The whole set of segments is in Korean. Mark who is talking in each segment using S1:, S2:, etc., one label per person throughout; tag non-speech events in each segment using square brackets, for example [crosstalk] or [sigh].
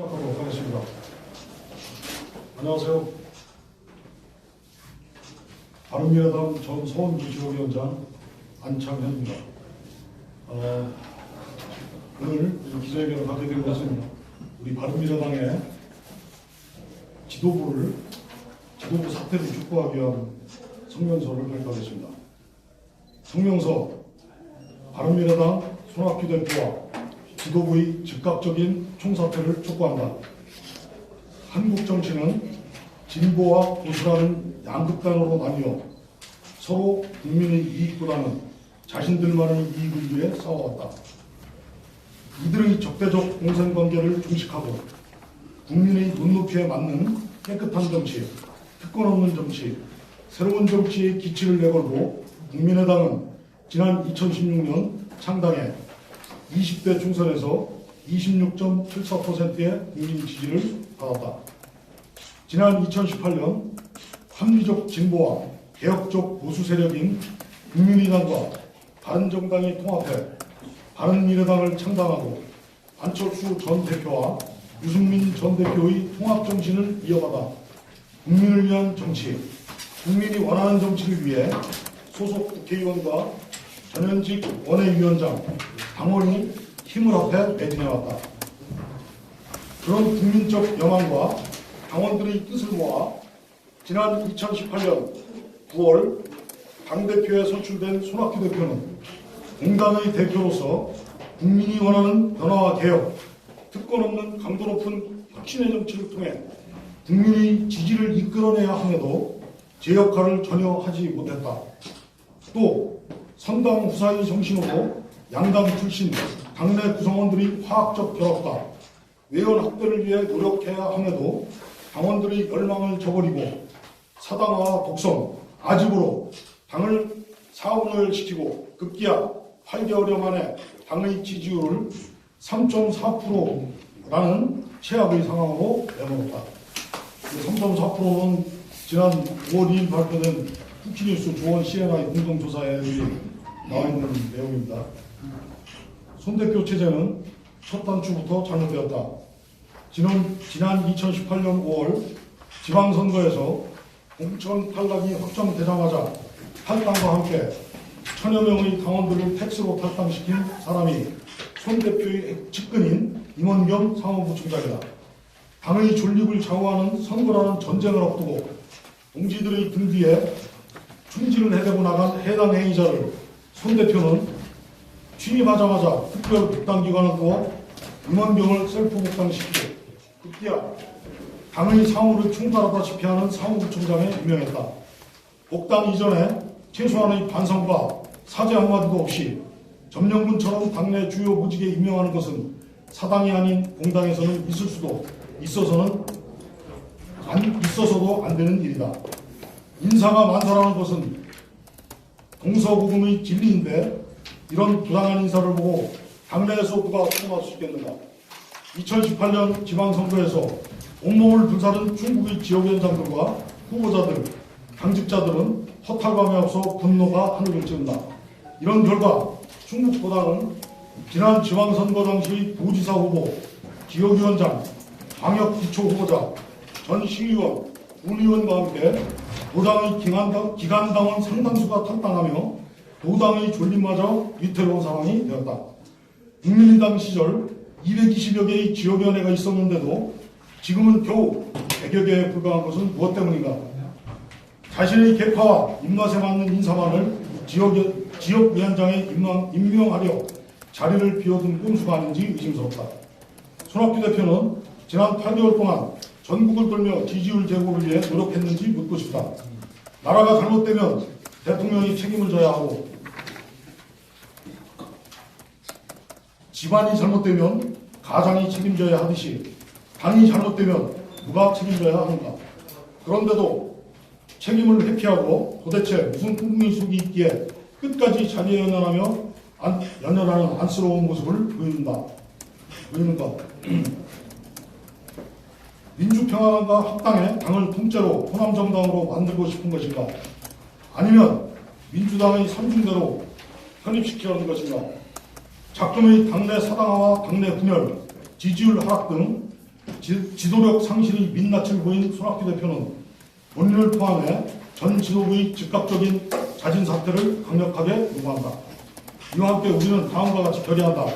S1: 시작하도록 하겠습니다. 안녕하세요. 바른미래당 전 서원구 지역위원장 안창현입니다. 어, 오늘 이 기자회견을 하게 된 것은 우리 바른미래당의 지도부를 지도부 사퇴를 촉구하기 위한 성명서를 발표하겠습니다. 성명서 바른미래당 손학규 대표와 지도부의 즉각적인 총사퇴를 촉구한다. 한국 정치는 진보와 보수라는 양극단으로 나뉘어 서로 국민의 이익보다는 자신들만의 이익을 위해 싸워왔다. 이들의 적대적 공생관계를 중식하고 국민의 눈높이에 맞는 깨끗한 정치, 특권 없는 정치, 새로운 정치의 기치를 내걸고 국민의당은 지난 2016년 창당에 20대 총선에서 26.74%의 국민 지지를 받았다. 지난 2018년 합리적 진보와 개혁적 보수 세력인 국민의당과 바른정당이 통합해 바른미래당을 창당하고 안철수 전 대표와 유승민 전 대표의 통합 정신을 이어받아 국민을 위한 정치, 국민이 원하는 정치를 위해 소속 국회의원과 전현직 원외위원장, 당원이 힘을 합해 매진해왔다. 그런 국민적 영망과 당원들의 뜻을 모아 지난 2018년 9월 당대표에 선출된 손학규 대표는 공당의 대표로서 국민이 원하는 변화와 개혁, 특권 없는 강도 높은 혁신의 정치를 통해 국민의 지지를 이끌어내야 함에도 제 역할을 전혀 하지 못했다. 또 선당 후사의 정신으로 양당 출신 당내 구성원들이 화학적 결합과 외연 확대를 위해 노력해야 함에도 당원들이 열망을 저버리고 사당화와 독성, 아집으로 당을 사후노열시키고 급기야 8개월여 만에 당의 지지율을 3.4%라는 최악의 상황으로 내놓았다. 3.4%는 지난 5월 2일 발표된 쿠키뉴스 조원 CNI 공동조사에 나와 있는 내용입니다. 손 대표 체제는 첫 단추부터 잘못되었다. 지난, 지난 2018년 5월 지방선거에서 공천 탈락이 확정되자마자 탈당과 함께 천여 명의 당원들을 택스로 탈당시킨 사람이 손 대표의 측근인 임원겸 사무부총장이다. 당의 존립을 좌우하는 선거라는 전쟁을 앞두고 동지들의 등 뒤에 충진을 해대고 나간 해당 행위자를 손 대표는 취임하자마자 특별 두어 임원경을 셀프 복당시키고 급기야 당의 사무를 충돌하다시피 하는 사무부총장에 임명했다. 복당 이전에 최소한의 반성과 사죄 한마디도 없이 점령군처럼 당내 주요 무직에 임명하는 것은 사당이 아닌 공당에서는 있을 수도 있어서는 안 있어서도 안 되는 일이다. 인사가 만사라는 것은 동서고금의 진리인데 이런 부당한 인사를 보고 당내에서 누가 수용할 수 있겠는가? 2018년 지방선거에서 온몸을 불사른 충북의 지역위원장들과 후보자들, 당직자들은 허탈감에 앞서 분노가 하늘을 찌른다. 이런 결과 충북도당은 지난 지방선거 당시 도지사 후보, 지역위원장, 광역기초 후보자, 전 시의원, 군의원과 함께 도당의 기간당, 기간당원 상당수가 탈당하며 도당의 존립마저 위태로운 상황이 되었다. 국민의당 시절 220여 개의 지역위원회가 있었는데도 지금은 겨우 100여 개에 불과한 것은 무엇 때문인가? 자신의 계파와 입맛에 맞는 인사만을 지역, 지역위원장에 임명, 임명하려 자리를 비워둔 꼼수가 아닌지 의심스럽다. 손학규 대표는 지난 8개월 동안 전국을 돌며 지지율 제고를 위해 노력했는지 묻고 싶다. 나라가 잘못되면 대통령이 책임을 져야 하고 집안이 잘못되면 가장이 책임져야 하듯이 당이 잘못되면 누가 책임져야 하는가. 그런데도 책임을 회피하고 도대체 무슨 국민속이 있기에 끝까지 자리에 연연하며 안, 연연하는 안쓰러운 모습을 보이는가. 보이는가. [clears throat] 민주평화당과 합당해 당을 통째로 호남정당으로 만들고 싶은 것인가? 아니면 민주당의 삼중대로 편입시키려는 것인가? 작품의 당내 사당화와 당내 분열, 지지율 하락 등 지, 지도력 상실이 민낯을 보인 손학규 대표는 본인을 포함해 전 지도부의 즉각적인 자진 사퇴를 강력하게 요구한다. 이와 함께 우리는 다음과 같이 결의한다.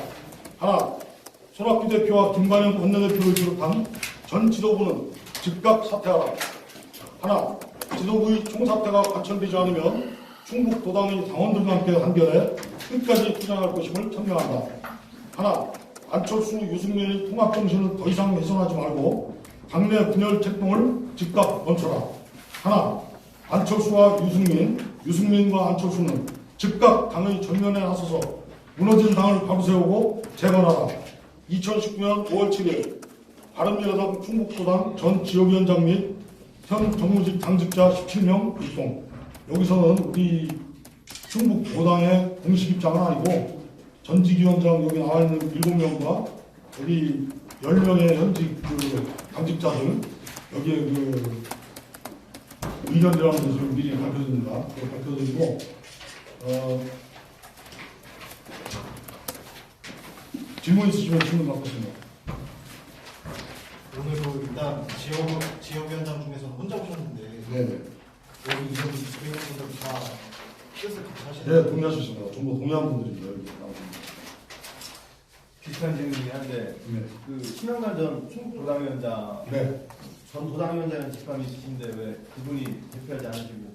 S1: 하나, 손학규 대표와 김관영 원내대표를 비롯한 전 지도부는 즉각 사퇴하라. 하나, 지도부의 총사퇴가 과천되지 않으면 충북 도당의 당원들과 함께 한결에 끝까지 투쟁할 것임을 천명한다. 하나, 안철수, 유승민의 통합 정신을 더 이상 훼손하지 말고 당내 분열 책동을 즉각 멈춰라. 하나, 안철수와 유승민, 유승민과 안철수는 즉각 당의 전면에 나서서 무너진 당을 바로 세우고 재건하라. 2019년 5월 7일 바른미래당 충북도당 전 지역위원장 및 현 정무직 당직자 17명 입동. 여기서는 우리 충북도당의 공식 입장은 아니고 전직위원장 여기 나와 있는 7명과 여기 10명의 현직 그 당직자들 여기에 그 의견이라는 것을 미리 발표드립니다. 그걸 발표드리고 어, 질문 있으시면 질문 받겠습니다.
S2: 일단 지역 지역 위원장 중에서 혼자 오셨는데
S1: 네,
S2: 여기 이런 의원분들 다 뜻을 같이 하시는
S1: 네 동의하셨습니다. 전부 동의한 분들입니다. 여기.
S3: 비슷한 질문이긴 한데
S1: 네,
S3: 그 신영관 전 충북 도당위원장
S1: 네.
S3: 전 도당위원장은 직감이 있으신데 왜 그분이 대표하지 않으시고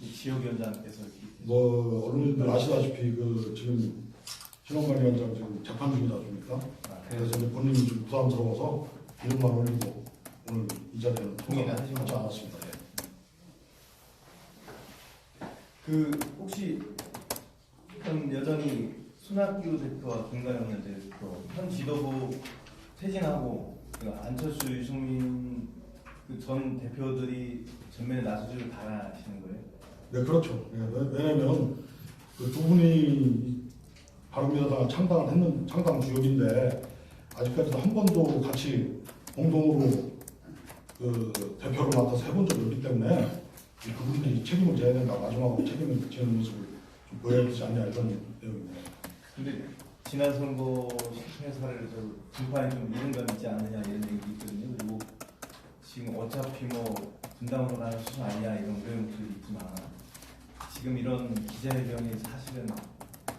S3: 이 지역위원장께서 이렇게
S1: 뭐 언론인들 아시다시피 그 지금 신원관 위원장 지금 재판 중이다 보니까
S3: 아,
S1: 그래서
S3: 그래서
S1: 이제 본인이 좀 부담스러워서 이름만 올리고 오늘 이 자리에는
S3: 동의는
S1: 하지 않았습니다. 예.
S3: 그 혹시 그럼 여전히 손학규 대표와 김관영 대표 현 지도부 퇴진하고 그 안철수 유승민 그전 대표들이 전면에 나서지를 바라시는 거예요?
S1: 네, 그렇죠. 예, 왜- 왜냐면 그 두 분이 바른미래당을 창당을 했는 창당 주역인데 아직까지도 한 번도 같이 공동으로 그 대표를 맡아서 해본 적이 없기 때문에 이 그분들이 책임을 져야 된다. 마지막으로 책임을 지는 모습을 좀 보여야 되지 않냐 이런 내용입니다.
S3: 근데 지난 선거 실패 사례를 좀 분판이 좀 이른 감 있지 않느냐 이런 얘기도 있거든요. 그리고 지금 어차피 뭐 분당으로 가는 수준 아니냐 이런 의혹들이 있지만 지금 이런 기자회견이 사실은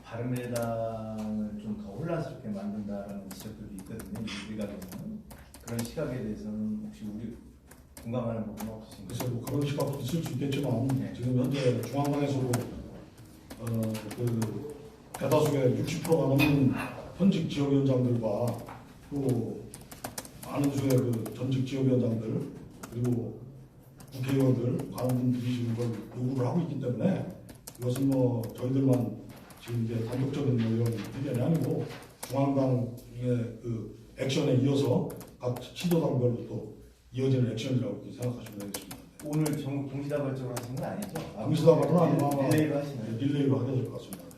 S3: 바른미래당을 좀 더 혼란스럽게 만든다라는 지적들도 있거든요. 일각에서는 그런 시각에 대해서는 혹시 우리 공감하는 부분은 없으신가요?
S1: 그래서 뭐 그런 시각도 있을 수 있겠지만
S3: 네.
S1: 지금 현재 중앙당에서도 어 그 대다수의 60%가 넘는 현직 지역위원장들과 또 많은 수의 그 전직 지역위원장들 그리고 국회의원들 많은 분들이 지금 이걸 요구를 하고 있기 때문에 이것은 뭐 저희들만 지금 이제 단독적인 뭐 이런 의견이 아니고 중앙당의 그 액션에 이어서 각 시도당별로 또 이어지는 액션이라고 생각하시면 되겠습니다.
S3: 오늘 전국 동시다발적으로 하시는 건 아니죠?
S1: 동시다발은 아니고 아마
S3: 릴레이로 하시나요?
S1: 릴레이로 하게 될 것 같습니다. 네.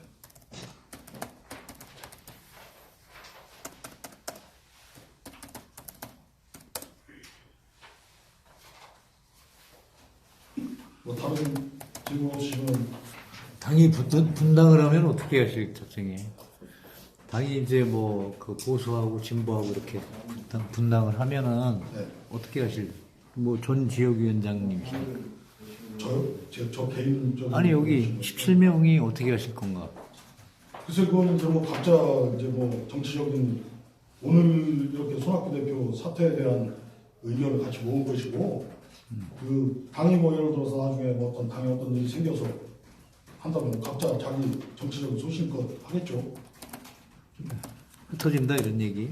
S1: 뭐 다른 질문 없으시면
S4: 당이 분- 분당을 하면 어떻게 하실 작정이에요? 당이 이제 뭐 그 보수하고 진보하고 이렇게 당 분당을 하면은
S1: 네.
S4: 어떻게 하실? 뭐 전 지역위원장님이시.
S1: 저요? 제, 저 개인적인
S4: 아니 여기 17명이 어떻게 하실 건가?
S1: 글쎄 그거는 이제 뭐 각자 이제 뭐 정치적인 오늘 이렇게 손학규 대표 사퇴에 대한 의견을 같이 모은 것이고 그 당이 뭐 예를 들어서 나중에 뭐 어떤 당에 어떤 일이 생겨서 한다면 각자 자기 정치적인 소신껏 하겠죠.
S4: 흩어진다 이런 얘기.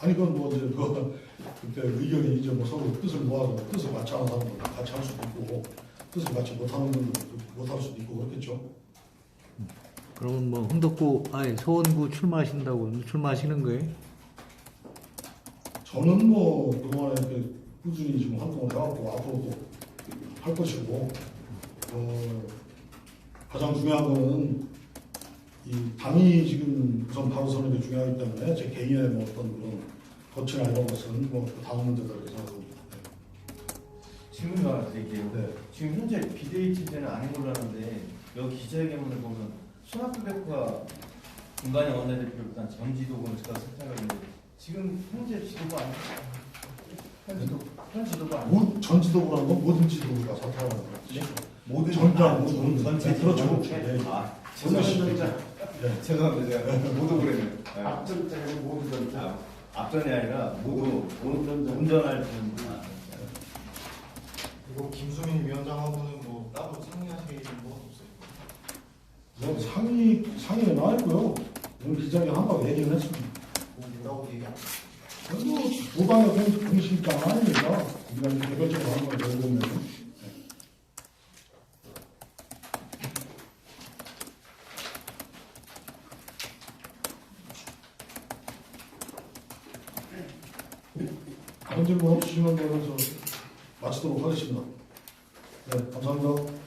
S1: 아니 그건 뭐 이제 그 그때 의견이 이제 뭐 서로 뜻을 모아서 뜻을 같이 하는 사람들 같이 할 수도 있고 뜻을 같이 못하는 분들 못할 수도 있고 그렇겠죠.
S4: 그러면 뭐 흥덕구 아니 서원구 출마하신다고 출마하시는 거예요?
S1: 저는 뭐 그동안에 이렇게 꾸준히 지금 활동을 해왔고 앞으로도 할 것이고 어, 가장 중요한 거는 이 당이 지금 우선 바로 서는 게 중요하기 때문에 제 개인의 뭐 어떤 그런 거치나 이런 것은 뭐그 다음 문제다 이렇게 생각합니다.
S3: 질문 하나 드릴게요.
S1: 네.
S3: 지금 현재 비대위 체제는 아닌 걸로 아는데 여기 기자회견문을 보면 손학규 대표가 김관영 원내대표를 전 지도부는 제가 선택을 했는데 지금 현재 지도부 아니죠? 현지도 현 지도가 아니고
S1: 모- 전 지도부라는 건 모든 지도부가 사퇴하는 거죠.
S3: 모든
S1: 전장,
S3: 모든
S1: 모든
S3: 전체
S1: 네, 그렇죠.
S3: 지도부.
S1: 네.
S3: 아
S1: 모든
S3: 죄송합니다.
S1: 네.
S3: 죄송합니다. 제가 [laughs] 모두 그랬네요. 네.
S2: 앞전자는 모두 전자.
S3: 아, 앞전이 아니라 모두
S2: 모두 전자.
S3: 운전할 분. 아,
S5: 이거 김수민 위원장하고는 뭐 따로 상의하실 건 없어요?
S1: 뭐 상의 상의는 아니고요. 오늘 기자회 한번 얘기를 했습니다.
S5: 뭐 뭐라고 얘기 안 해요?
S1: 뭐 도당의 공- 공식장 아닙니까? 우리가 개별적으로 한걸 열어보면 다 른 질문 없으시면 그래서 마치도록 하겠습니다. 네, 감사합니다.